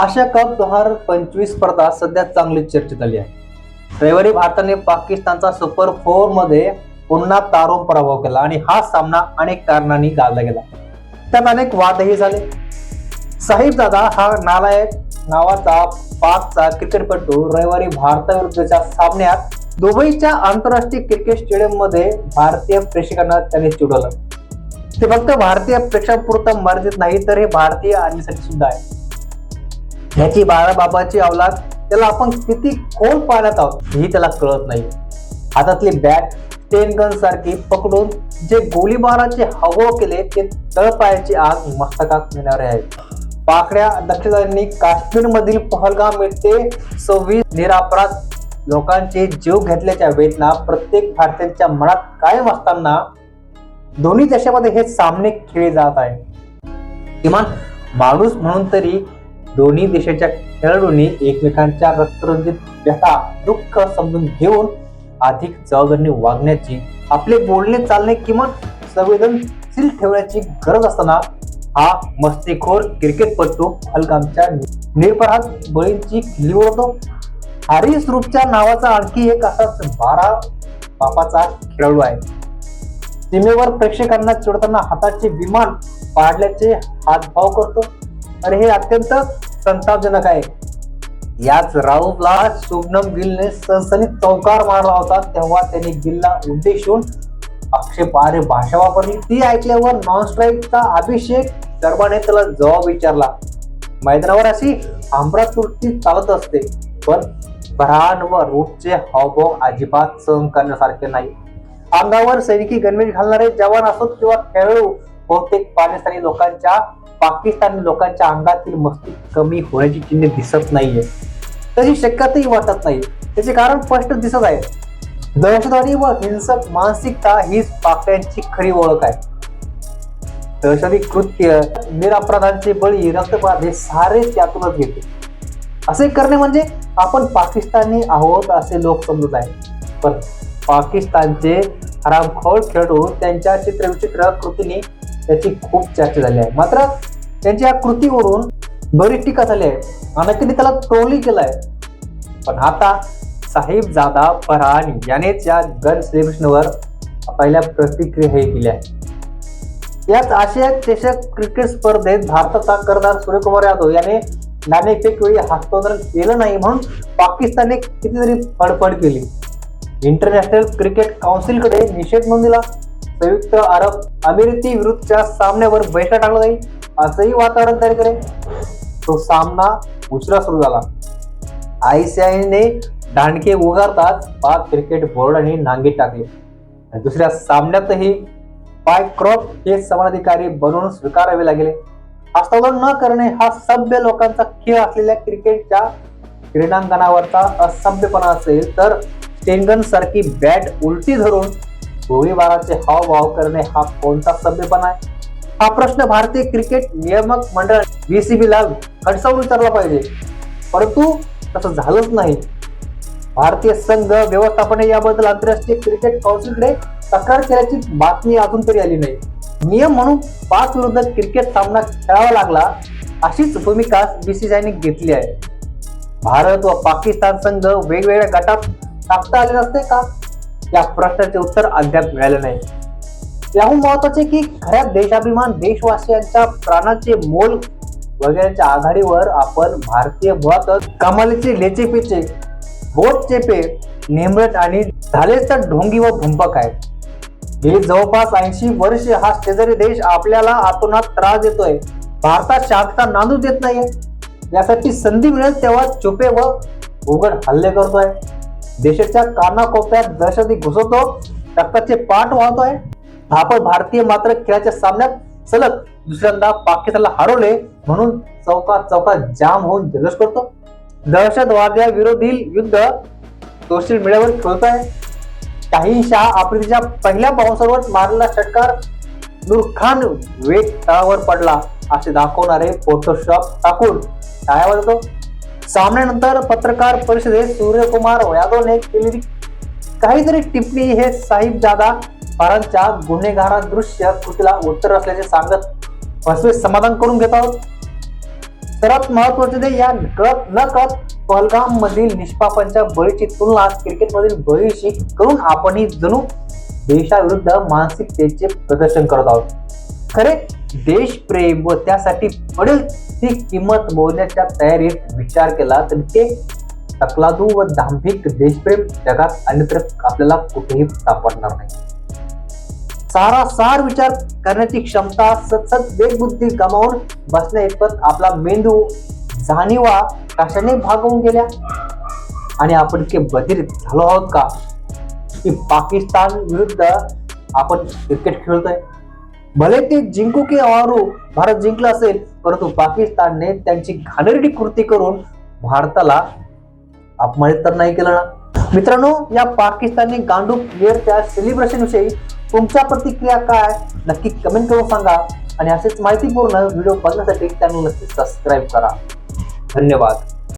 आशिया cup दोन हजार पंचवीस स्पर्धा सध्या चांगलीच चर्चेत आली आहे. रविवारी भारताने पाकिस्तानचा सुपर फोरमध्ये पुन्हा तारोम पराभव केला आणि हा सामना अनेक कारणांनी गाजला गेला. त्यात अनेक वादही झाले. साहिब दादा हा नालायक नावाचा पाचचा क्रिकेटपटू रविवारी भारताविरुद्धच्या सामन्यात दुबईच्या आंतरराष्ट्रीय क्रिकेट स्टेडियममध्ये भारतीय प्रेक्षकांना त्याने चिडवलं. ते फक्त भारतीय प्रेक्षकांपुरतं मर्यादित नाही तर हे भारतीय आर्मीसाठी सुद्धा आहे. ह्याची बाळाबाबाची अवलाद त्याला आपण किती खोल पाहण्यात आहोत ही त्याला कळत नाही. हातातली बॅट टेन गन सारखी पकडून जे गोळीबाराचे हवं केले ते तळपायाची आग मस्तकात नेणारे आहेत. पाकड्या दक्षतांनी काश्मीर मधील पहलगाम येथे सव्वीस निरापराध लोकांचे जीव घेतल्याच्या वेदना प्रत्येक भारतीयांच्या मनात कायम असताना दोन्ही देशामध्ये हे सामने खेळले जात आहे किमान माणूस म्हणून तरी दोन्ही देशाच्या खेळाडूंनी एकमेकांच्या रक्तरंजित व्यथा दुःख समजून घेऊन अधिक जबाबदारीने वागण्याची आपले बोलणे चालणे किमान संवेदनशील ठेवण्याची गरज असताना हा मस्तीखोर क्रिकेटपटू हलगामच्या निरपराध बळींची खिल्ली ओढतो. हॅरिस रूपच्या नावाचा आणखी एक असाच बारा बापाचा खेळाडू आहे. सीमेवर प्रेक्षकांना चिडताना हाताचे विमान पाडल्याचे हातभाव करतो. आणि हे अत्यंत संतापजनक आहे. याच राऊला शुभनम गिलने सनसनीत चौकार मारला होता तेव्हा त्याने गिलला उद्देशून आक्षेपार्ह भाषा वापरली. ती ऐकल्यावर नॉन स्ट्राईकचा अभिषेक शर्माने त्याला जबाब विचारला. मैदानावर अशी आंबरातुरती चालत असते पण भरान व रूटचे हावभाव अजिबात सहन करण्यासारखे नाही. अंगावर सैनिकी गणवेश घालणारे जवान असोत किंवा खेळाडू बहुतेक पाकिस्तानी लोकांच्या पाकिस्तानी लोकांच्या अंगातील मस्ती कमी होण्याची चिन्हे दिसत नाहीये. तशी शक्यताही वाटत नाही त्याचे कारण स्पष्ट दिसत आहे दहशतवादी व हिंसक मानसिकता हीच पाकड्यांची खरी ओळख आहे. दहशतवादी कृत्य निरापराधांचे बळी रक्तपात हे सारे त्यातूनच घेते. असे करणे म्हणजे आपण पाकिस्तानी आहोत असे लोक समजत आहे पण पाकिस्तानचे हरामखोर खेळून त्यांच्या चित्रविचित्र कृतीने त्याची खूप चर्चा झाली आहे. मात्र त्यांच्या या कृतीवरून बरीच टीका झाली आहे. अनेकांनी त्याला ट्रोलही केलाय. पण आता साहेब जादा फरहान यानेच या गन सेलिब्रेशनवर पहिल्या प्रतिक्रिया हे दिल्या याच आशिया चषक क्रिकेट स्पर्धेत भारताचा करदार सूर्यकुमार यादव याने नाणेफेक वेळी हस्तांतरण केलं नाही म्हणून पाकिस्तानने कितीतरी फडफड केली. इंटरनॅशनल क्रिकेट काउन्सिलकडे निषेध नोंदविला संयुक्त अरब अमिराती विरुद्धच्या सामन्यावर बैठक टाकला जाईल असंही वातावरण तयार करे तो सामना उशिरा सुरू झाला. आयसीआयने दांडके उगारताच पाक क्रिकेट बोर्डाने नांगी टाकले. आणि दुसऱ्या सामन्यातही पाय क्रॉप हे समानाधिकारी बनवून स्वीकारावे लागले. हस्तांतरण न करणे हा सभ्य लोकांचा खेळ असलेल्या क्रिकेटच्या क्रीडांगणावरचा असभ्यपणा असेल तर स्टेंगन सारखी बॅट उलटी धरून गोळीबाराचे हावभाव करणे हा कोणता सभ्यपणा आहे? हा प्रश्न भारतीय क्रिकेट नियामक मंडळ बीसीबीला खडसावून विचारला पाहिजे. परंतु तसं झालंच नाही. भारतीय संघ व्यवस्थापने याबद्दल आंतरराष्ट्रीय क्रिकेट काउन्सिलकडे तक्रार केल्याची बातमी अजून तरी आली नाही. नियम म्हणून पाच विरुद्ध क्रिकेट सामना खेळावा लागला अशीच भूमिका बीसीसीआयने घेतली आहे. भारत व पाकिस्तान संघ वेगवेगळ्या गटात टाकता आले नसते का? या प्रश्नाचे उत्तर अद्याप मिळाले नाही. याहून महत्त्वाचे की खऱ्या देशाभिमान देशवासियांच्या प्राणाचे मोल वगैरेच्या आघाडीवर आपण भारतीय मुळातच कमालीचे लेचेपेचे बोट चेपे नेमरट आणि झालेच तर ढोंगी व भुंपक आहेत. हे जवळपास ऐंशी वर्ष हा शेजारी देश आपल्याला आतोनात त्रास देतोय. भारतात शांतता नांदू देत नाहीये. यासाठी संधी मिळेल तेव्हा चुपे व उघड हल्ले करतोय. देशाच्या कानाकोपऱ्यात दहशती घुसवतो. रक्ताचे पाठ वाहतोय. आपण भारतीय मात्र खेळाच्या सामन्यात सलग दुसऱ्यांदा पाकिस्तानला हरवले. म्हणून चौकात चौकात जाम होऊन जल्लोष करतो. दहशतवाद्याविरोधी युद्ध सोशल मीडियावर खेळत आहे काहींशा आफ्रिकेच्या पहिल्या बाउन्सरवर मारलेला षटकार नूर खान वेग तळावर पडला. असे दाखवणारे फोटोशॉप टाकून टाळ्या वाजवतो सामन्यानंतर पत्रकार परिषदेत सूर्यकुमार यादवने केलेली काहीतरी टिप्पणी. हे साहिब जादा फारांच्या गुन्हेगारा दृश्य कृतीला उत्तर असल्याचे सांगत फसवे समाधान करून घेत आहोत. सर्वात महत्त्वाचे ते या कळत न कळत पहलगाम मधील निष्पापांच्या बळीची तुलना क्रिकेट मधील बळीशी करून आपणही जणू देशाविरुद्ध मानसिकतेचे प्रदर्शन करत आहोत. खरे देशप्रेम व त्यासाठी पडेल ती किंमत मोजण्याच्या तयारीत विचार केला तर ते तकलादू व दांभिक देशप्रेम जगात अन्यत्र आपल्याला कुठेही सापडणार नाही. सारासार विचार करण्याची क्षमता सतत वेगबुद्धी गमावून बसण्या इतपत आपला मेंदू जाणीवा कशाने भागवून गेल्या? आणि आपण के बधिर झालो आहोत का? की पाकिस्तान विरुद्ध आपण क्रिकेट खेळतोय? भले ते जिंकू की हारू भारत जिंकला असेल परंतु पाकिस्तानने त्यांची घाणेरडी कृती करून भारताला अपमानित तर नाही केलं ना. मित्रांनो या पाकिस्तानी गांडू प्लेअरच्या सेलिब्रेशन विषयी तुमच्या प्रतिक्रिया काय? नक्की कमेंट करून सांगा. आणि असेच माहितीपूर्ण व्हिडिओ बघण्यासाठी चॅनल नक्की सबस्क्राईब करा. धन्यवाद.